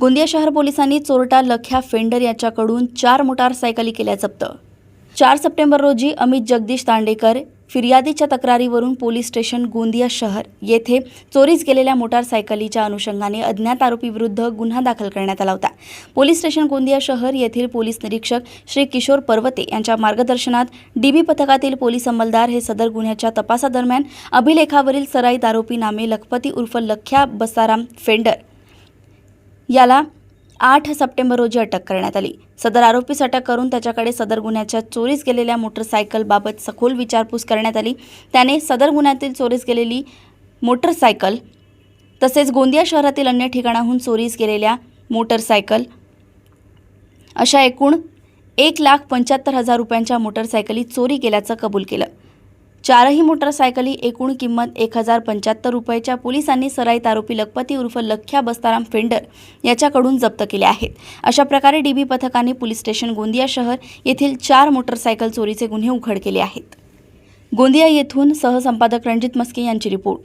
गोंदिया शहर पोलिसांनी चोरटा लख्या फेंडर याच्याकडून चार मोटारसायकली केल्या जप्त. चार सप्टेंबर रोजी अमित जगदीश तांडेकर फिर्यादीच्या तक्रारीवरून पोलीस स्टेशन गोंदिया शहर येथे चोरीस गेलेल्या मोटारसायकलीच्या अनुषंगाने अज्ञात आरोपीविरुद्ध गुन्हा दाखल करण्यात आला होता. पोलीस स्टेशन गोंदिया शहर येथील पोलीस निरीक्षक श्री किशोर पर्वते यांच्या मार्गदर्शनात डीबी पथकातील पोलीस अंमलदार हे सदर गुन्ह्याच्या तपासादरम्यान अभिलेखावरील सराईत आरोपी नामे लखपती उर्फ लख्या बसाराम फेंडर याला आठ सप्टेंबर रोजी अटक करण्यात आली. सदर आरोपीस अटक करून त्याच्याकडे सदर गुन्ह्याच्या चोरीस गेलेल्या मोटरसायकलबाबत सखोल विचारपूस करण्यात आली. त्याने सदर गुन्ह्यातील चोरीस गेलेली मोटरसायकल तसेच गोंदिया शहरातील अन्य ठिकाणाहून चोरीस गेलेल्या मोटरसायकल अशा एकूण एक लाख पंच्याहत्तर हजार रुपयांच्या मोटरसायकली चोरी केल्याचं कबूल केलं. चारही मोटरसायकली एकूण किंमत एक हजार पंच्याहत्तर रुपयाच्या पोलिसांनी सराईत आरोपी लखपती उर्फ लख्या बस्ताराम फेंडर याच्याकडून जप्त केल्या आहेत. अशा प्रकारे डीबी पथकाने पोलीस स्टेशन गोंदिया शहर येथील चार मोटरसायकल चोरीचे गुन्हे उघड केले आहेत. गोंदिया येथून सहसंपादक रणजित मस्के यांची रिपोर्ट.